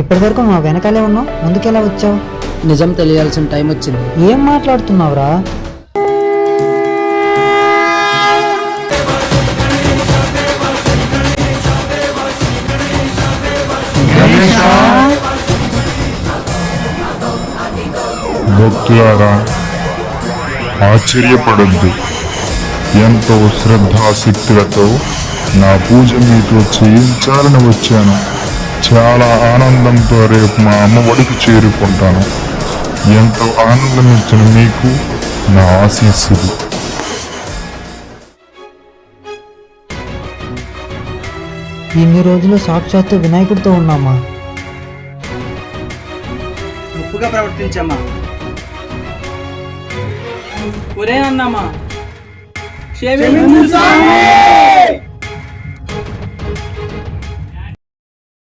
ఇప్పటివరకు మా వెనకాలే ఉన్నావు. ముందుకెలా వచ్చావు? నిజం తెలియాల్సిన టైం వచ్చింది. ఏం మాట్లాడుతున్నావురా? భక్తులారా ఆశ్చర్యపడద్దు. ఎంతో శ్రద్ధాశక్తులతో నా పూజ మీతో చేయించాలని వచ్చాను. చాలా ఆనందంతో రేపు మా అమ్మ ఒడికి చేరుకుంటాను. ఎంతో ఆనందం ఇచ్చిన మీకు నా ఆశీస్సులు. ఇన్ని రోజులు సాక్షాత్తు వినాయకుడితో ఉన్నామా? తప్పుగా ప్రవర్తించమ్మా. ఒరే క్షమించు స్వామి.